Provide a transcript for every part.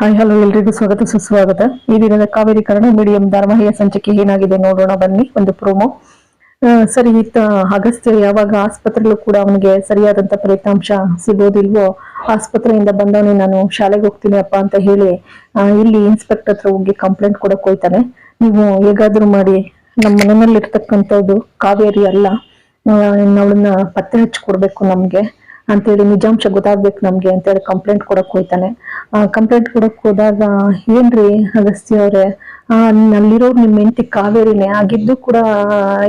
Hi, hello ಎಲ್ರಿಗೂ ಸ್ವಾಗತ, ಸುಸ್ವಾಗತ. ಈ ದಿನದ ಕಾವೇರಿ ಕನ್ನಡ ಮೀಡಿಯಂ ಧಾರಾವಾಹಿಯ ಸಂಚಿಕೆ ಏನಾಗಿದೆ ನೋಡೋಣ, ಬನ್ನಿ, ಒಂದು ಪ್ರೋಮೋ. ಸರಿ, ಇತ್ತ ಅಗಸ್ತ್ಯ ಯಾವಾಗ ಆಸ್ಪತ್ರೆಯಲ್ಲೂ ಕೂಡ ಅವನಿಗೆ ಸರಿಯಾದಂತ ಫಲಿತಾಂಶ ಸಿಗೋದಿಲ್ವೋ, ಆಸ್ಪತ್ರೆಯಿಂದ ಬಂದವನೇ ನಾನು ಶಾಲೆಗೆ ಹೋಗ್ತೀನಿ ಅಪ್ಪ ಅಂತ ಹೇಳಿ ಇಲ್ಲಿ ಇನ್ಸ್ಪೆಕ್ಟರ್ ಹತ್ರ ಹೋಗಿ ಕಂಪ್ಲೇಂಟ್ ಕೊಡಕ್ ಹೋಯ್ತಾನೆ ನೀವು ಹೇಗಾದ್ರೂ ಮಾಡಿ, ನಮ್ಮ ಮನೆಯಲ್ಲಿ ಇರ್ತಕ್ಕಂಥದ್ದು ಕಾವೇರಿ ಅಲ್ಲ ಅವಳನ್ನ ಪತ್ತೆ ಹಚ್ಚಿ ಕೊಡ್ಬೇಕು ನಮ್ಗೆ, ಅಂತೇಳಿ ನಿಜಾಂಶ ಗೊತ್ತಾಗ್ಬೇಕು ನಮ್ಗೆ ಅಂತೇಳಿ ಕಂಪ್ಲೇಂಟ್ ಕೊಡಕ್ ಹೋಯ್ತಾನೆ ಕಂಪ್ಲೇಂಟ್ ಕೊಡಕ್ ಹೋದಾಗ ಏನ್ರಿ ಅಗಸ್ತಿ ಅವ್ರೆ? ಆ ನಿಮ್ಮ ನಿಮ್ ಹೆಂಡತಿ ಕಾವೇರಿನೇ ಆಗಿದ್ದು ಕೂಡ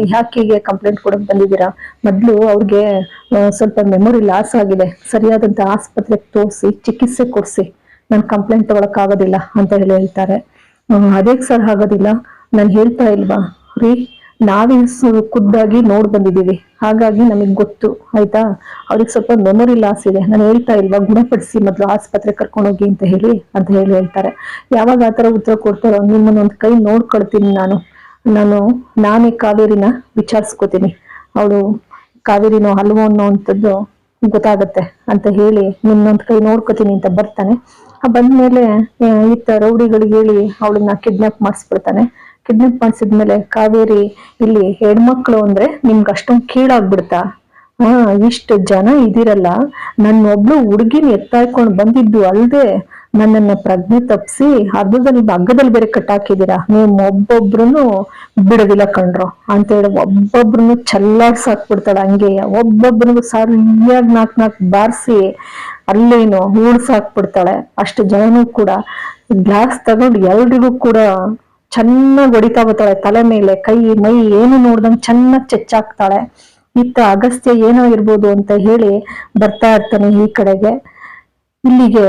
ಯಾಕೆ ಕಂಪ್ಲೇಂಟ್ ಕೊಡಕ್ ಬಂದಿದ್ದೀರಾ? ಮೊದ್ಲು ಅವ್ರಿಗೆ ಆ, ಸ್ವಲ್ಪ ಮೆಮೊರಿ ಲಾಸ್ ಆಗಿದೆ. ಸರಿಯಾದಂತ ಆಸ್ಪತ್ರೆಗೆ ತೋರಿಸಿ ಚಿಕಿತ್ಸೆ ಕೊಡ್ಸಿ. ನಾನು ಕಂಪ್ಲೇಂಟ್ ತಗೊಳಕ್ ಆಗೋದಿಲ್ಲ ಅಂತ ಹೇಳಿ ಹೇಳ್ತಾರೆ. ಅದೇ ಸರ್ ಆಗೋದಿಲ್ಲ. ನಾನು ಹೇಳ್ತಾ ಇಲ್ವಾ? ರೀ ನಾವೇ ಖುದ್ದಾಗಿ ನೋಡ್ ಬಂದಿದೀವಿ ಹಾಗಾಗಿ ನಮಗ್ ಗೊತ್ತು, ಆಯ್ತಾ? ಅವ್ರಿಗೆ ಸ್ವಲ್ಪ ಮೆಮೊರಿ ಲಾಸ್ ಇದೆ. ನಾನು ಹೇಳ್ತಾ ಇಲ್ವಾ? ಗುಣಪಡಿಸಿ ಮೊದಲು ಆಸ್ಪತ್ರೆ ಕರ್ಕೊಂಡೋಗಿ ಅಂತ ಹೇಳಿ ಅಂತ ಹೇಳಿ ಹೇಳ್ತಾರೆ. ಯಾವಾಗ ಆತರ ಉತ್ತರ ಕೊಡ್ತಾರೋ, ನಿಮ್ಮನ್ನ ಒಂದ್ ಕೈ ನೋಡ್ಕೊಳ್ತೀನಿ ನಾನು. ನಾನು, ನಾನೇ ಕಾವೇರಿನ ವಿಚಾರಿಸ್ಕೋತೀನಿ. ಅವಳು ಕಾವೇರಿನೋ ಹಲ್ವೋ ಅನ್ನೋವಂಥದ್ದು ಗೊತ್ತಾಗತ್ತೆ ಅಂತ ಹೇಳಿ ನಿನ್ನೊಂದ್ ಕೈ ನೋಡ್ಕೋತೀನಿ ಅಂತ ಬರ್ತಾನೆ. ಬಂದ್ಮೇಲೆ ಈತ ರೌಡಿಗಳಿಗೆ ಹೇಳಿ ಅವಳನ್ನ ಕಿಡ್ನಾಪ್ ಮಾಡಿಸ್ಬಿಡ್ತಾನೆ. ಕಿಡ್ನಾಪ್ ಮಾಡಿಸಿದ್ಮೇಲೆ ಕಾವೇರಿ ಇಲ್ಲಿ ಹೆಣ್ಮಕ್ಳು ಅಂದ್ರೆ ನಿಮ್ಗೆ ಅಷ್ಟೊಂದು ಕೀಳಾಗ್ಬಿಡ್ತಾ? ಹಾ, ಇಷ್ಟು ಜನ ಇದಿರಲ್ಲ. ನನ್ನ ಒಬ್ಳು ಹುಡುಗಿನ ಎತ್ತಾಯ್ಕೊಂಡು ಬಂದಿದ್ದು ಅಲ್ದೆ ನನ್ನನ್ನ ಪ್ರಜ್ಞೆ ತಪ್ಪಿಸಿ ಅರ್ಧದಲ್ಲಿ ಅಗ್ಗದಲ್ಲಿ ಬೇರೆ ಕಟ್ಟಾಕಿದ್ದೀರಾ? ನೀವು ಒಬ್ಬೊಬ್ರು ಬಿಡೋದಿಲ್ಲ ಕಣ್ರು. ಅಂತೇಳಿ ಒಬ್ಬೊಬ್ರುನು ಚಲ್ಲಾಡ್ಸಾಕ್ಬಿಡ್ತಾಳ ಹಂಗೆ. ಒಬ್ಬೊಬ್ರಿಗೂ ಸರಿಯಾಗಿ ನಾಕ್ ನಾಲ್ಕು ಬಾರಿಸಿ ಅಲ್ಲೇನು ಹೂಡ್ಸಾಕ್ಬಿಡ್ತಾಳೆ ಅಷ್ಟು ಜನನೂ ಕೂಡ, ಗ್ಲಾಸ್ ತಗೊಂಡು ಎಲ್ರಿಗೂ ಕೂಡ ಚೆನ್ನಾಗಿ ಹೊಡಿತಾ ಬರ್ತಾಳೆ ತಲೆ ಮೇಲೆ, ಕೈ, ಮೈ ಏನು ನೋಡ್ದಂಗೆ ಚೆನ್ನಾಗಿ ಚೆಚ್ಚಾಕ್ತಾಳೆ ಇತ್ತ ಅಗಸ್ತ್ಯ ಏನೋ ಇರ್ಬೋದು ಅಂತ ಹೇಳಿ ಬರ್ತಾ ಇರ್ತಾನೆ ಈ ಕಡೆಗೆ. ಇಲ್ಲಿಗೆ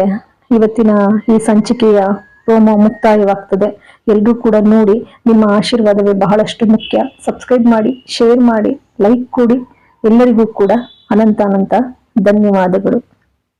ಇವತ್ತಿನ ಈ ಸಂಚಿಕೆಯ ಹೋಮ ಮುಕ್ತಾಯವಾಗ್ತದೆ. ಎಲ್ರೂ ಕೂಡ ನೋಡಿ, ನಿಮ್ಮ ಆಶೀರ್ವಾದವೇ ಬಹಳಷ್ಟು ಮುಖ್ಯ. ಸಬ್ಸ್ಕ್ರೈಬ್ ಮಾಡಿ ಶೇರ್ ಮಾಡಿ ಲೈಕ್ ಕೊಡಿ. ಎಲ್ಲರಿಗೂ ಕೂಡ ಅನಂತ ಅನಂತ ಧನ್ಯವಾದಗಳು.